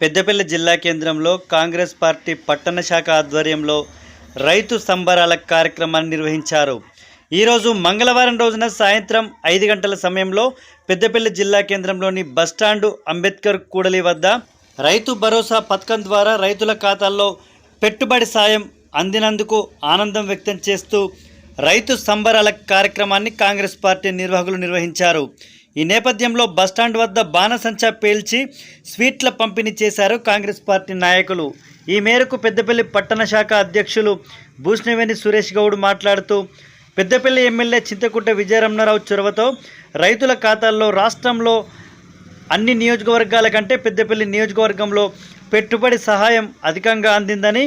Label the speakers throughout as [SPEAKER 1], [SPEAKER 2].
[SPEAKER 1] పెద్దపల్లి జిల్లా కేంద్రంలో కాంగ్రెస్ పార్టీ పట్టణ శాఖ ఆధ్వర్యంలో రైతు సంబరాల కార్యక్రమాన్ని నిర్వహించారు. ఈరోజు మంగళవారం రోజున సాయంత్రం ఐదు గంటల సమయంలో పెద్దపల్లి జిల్లా కేంద్రంలోని బస్టాండు అంబేద్కర్ కూడలి వద్ద రైతు భరోసా పథకం ద్వారా రైతుల ఖాతాల్లో పెట్టుబడి సాయం అందినందుకు ఆనందం వ్యక్తం చేస్తూ రైతు సంబరాల కార్యక్రమాన్ని కాంగ్రెస్ పార్టీ నిర్వాహకులు నిర్వహించారు. ఈ నేపథ్యంలో బస్టాండ్ వద్ద బాణసంచా పేల్చి స్వీట్ల పంపిణీ చేశారు కాంగ్రెస్ పార్టీ నాయకులు. ఈ మేరకు పెద్దపల్లి పట్టణ శాఖ అధ్యక్షులు భూష్ణవేణి సురేష్ గౌడ్ మాట్లాడుతూ పెద్దపల్లి ఎమ్మెల్యే చింతకుంట విజయరమణారావు చొరవతో రైతుల ఖాతాల్లో రాష్ట్రంలో అన్ని నియోజకవర్గాల కంటే పెద్దపల్లి నియోజకవర్గంలో పెట్టుబడి సహాయం అధికంగా అందిందని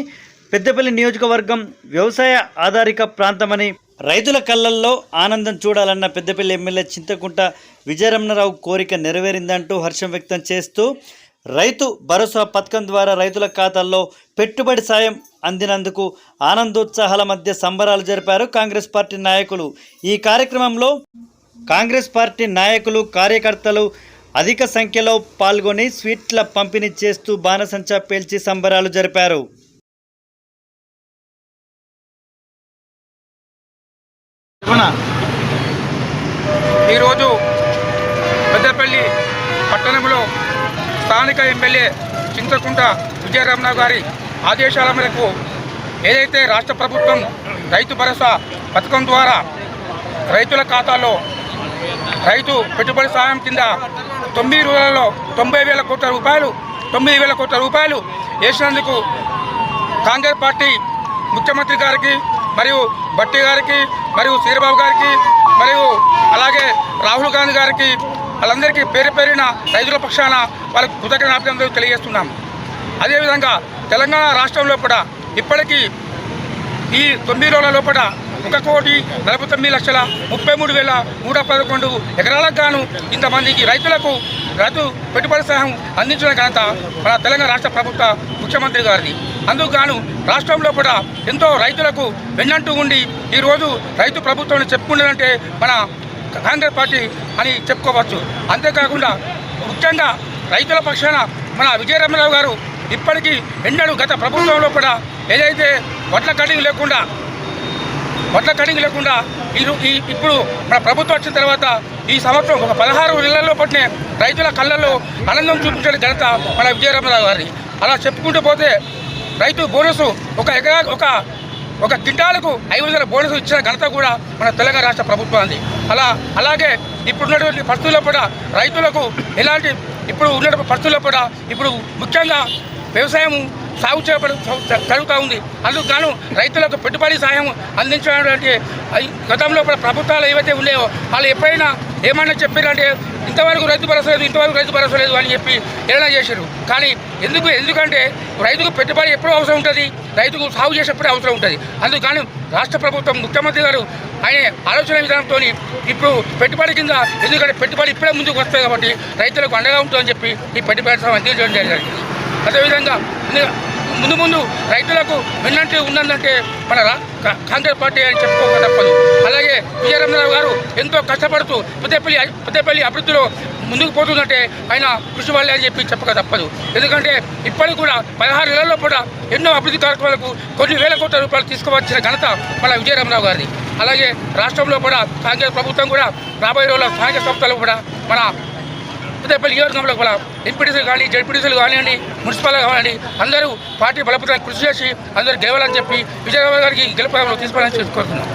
[SPEAKER 1] పెద్దపల్లి నియోజకవర్గం వ్యవసాయ ఆధారిత ప్రాంతమని రైతుల కళ్ళల్లో ఆనందం చూడాలన్న పెద్దపల్లి ఎమ్మెల్యే చింతకుంట విజయరమణరావు కోరిక నెరవేరిందంటూ హర్షం వ్యక్తం చేస్తూ రైతు భరోసా పథకం ద్వారా రైతుల ఖాతాల్లో పెట్టుబడి సాయం అందినందుకు ఆనందోత్సాహాల మధ్య సంబరాలు జరిపారు కాంగ్రెస్ పార్టీ నాయకులు. ఈ కార్యక్రమంలో కాంగ్రెస్ పార్టీ నాయకులు కార్యకర్తలు అధిక సంఖ్యలో పాల్గొని స్వీట్ల పంపిణీ చేస్తూ బాణసంచా పేల్చి సంబరాలు జరిపారు.
[SPEAKER 2] ఈరోజు పెద్దపల్లి పట్టణంలో స్థానిక ఎమ్మెల్యే చింతకుంట విజయరమణ గారి ఆదేశాల మేరకు ఏదైతే రాష్ట్ర ప్రభుత్వం రైతు భరోసా పథకం ద్వారా రైతుల ఖాతాలో రైతు పెట్టుబడి సాయం కింద తొమ్మిది రోజులలో తొంభై వేల కోట్ల రూపాయలు తొమ్మిది వేల కోట్ల రూపాయలు వేసినందుకు కాంగ్రెస్ పార్టీ ముఖ్యమంత్రి గారికి మరియు భట్టి గారికి మరియు సీరబాబు గారికి మరియు అలాగే రాహుల్ గాంధీ గారికి వాళ్ళందరికీ పేరు పేరిన రైతుల పక్షాన వాళ్ళకి కృతజ్ఞతాభినందనలు తెలియజేస్తున్నాం. అదేవిధంగా తెలంగాణ రాష్ట్రంలో కూడా ఇప్పటికీ ఈ తొమ్మిది రోజుల లోపల ఒక కోటి నలభై తొమ్మిది లక్షల ముప్పై మూడు వేల నూట పదకొండు ఎకరాలకు గాను ఇంతమందికి రైతులకు రైతు పెట్టుబడి సహాయం అందించిన ఘనత మన తెలంగాణ రాష్ట్ర ప్రభుత్వ ముఖ్యమంత్రి గారిది. అందుకుగాను రాష్ట్రంలో కూడా ఎంతో రైతులకు వెన్నంటూ ఉండి ఈరోజు రైతు ప్రభుత్వం చెప్పుకున్నదంటే మన కాంగ్రెస్ పార్టీ అని చెప్పుకోవచ్చు. అంతేకాకుండా ముఖ్యంగా రైతుల పక్షాన మన విజయరమణరావు గారు ఇప్పటికీ ఎన్నడూ గత ప్రభుత్వంలో కూడా ఏదైతే వడ్ల కటింగ్ లేకుండా వడ్ల కటింగ్ లేకుండా ఈ ఇప్పుడు మన ప్రభుత్వం వచ్చిన తర్వాత ఈ సంవత్సరం ఒక పదహారు నెలల్లో పట్టిన రైతుల కళ్ళల్లో ఆనందం చూపించే ఘనత మన విజయరమణరావు గారి అలా చెప్పుకుంటూ పోతే రైతు బోనస్ ఒక ఎకరా ఒక ఒక కింటాలకు ఐదు వందల బోనస్ ఇచ్చిన ఘనత కూడా మన తెలంగాణ రాష్ట్ర ప్రభుత్వానికి అలా అలాగే ఇప్పుడున్నటువంటి పరిస్థితుల్లో కూడా రైతులకు ఎలాంటి ఇప్పుడు ఉన్న పరిస్థితుల్లో కూడా ఇప్పుడు ముఖ్యంగా వ్యవసాయం సాగు చేయబడి జరుగుతూ ఉంది. అందుకు గాను రైతులకు పెట్టుబడి సాయం అందించడానికి ఐ- గతంలో కూడా ప్రభుత్వాలు ఏవైతే ఉన్నాయో వాళ్ళు ఎప్పుడైనా ఏమైనా చెప్పారంటే ఇంతవరకు రైతు భరోసా లేదు ఇంతవరకు రైతు భరోసా లేదు అని చెప్పి ఏదైనా చేశారు. కానీ ఎందుకు ఎందుకంటే రైతుకు పెట్టుబడి ఎప్పుడు అవసరం ఉంటుంది రైతుకు సాగు చేసేప్పుడే అవసరం ఉంటుంది. అందుకని రాష్ట్ర ప్రభుత్వం ముఖ్యమంత్రి గారు ఆయన ఆలోచన విధానంతో ఇప్పుడు పెట్టుబడి కింద ఎందుకంటే పెట్టుబడి ఇప్పుడే ముందుకు వస్తాయి కాబట్టి రైతులకు అండగా ఉంటుందని చెప్పి ఈ పెట్టుబడి సాయం అందించడం జరిగింది. అదేవిధంగా ముందు- ముందు రైతులకు విన్నట్టు ఉన్నదంటే మన రా- కాంగ్రెస్ పార్టీ అని చెప్పుకోక తప్పదు. అలాగే విజయరామరావు గారు ఎంతో కష్టపడుతూ పెద్దపల్లి పెద్దపల్లి అభివృద్ధిలో ముందుకు పోతుందంటే ఆయన కృషి వాళ్ళే అని చెప్పి చెప్పక తప్పదు. ఎందుకంటే ఇప్పటికి కూడా పదహారు నెలల్లో కూడా ఎన్నో అభివృద్ధి కార్యక్రమాలకు కొన్ని వేల కోట్ల రూపాయలు తీసుకువచ్చిన ఘనత మన విజయరామరావు గారిది. అలాగే రాష్ట్రంలో కూడా కాంగ్రెస్ ప్రభుత్వం కూడా రాబోయే రోజుల్లో స్థానిక సంస్థలు కూడా మన పెద్దపల్లి నియోజకవర్గంలో కూడా ఎంపీటీసీలు కానీ జడ్పీటీసీలు కానివ్వండి మున్సిపల్ కానివ్వండి అందరూ పార్టీ బలపడానికి కృషి చేసి అందరూ గెలవాలని చెప్పి విజయనగరం గారికి గెలుపు తీసుకోవాలని కోరుతున్నాం.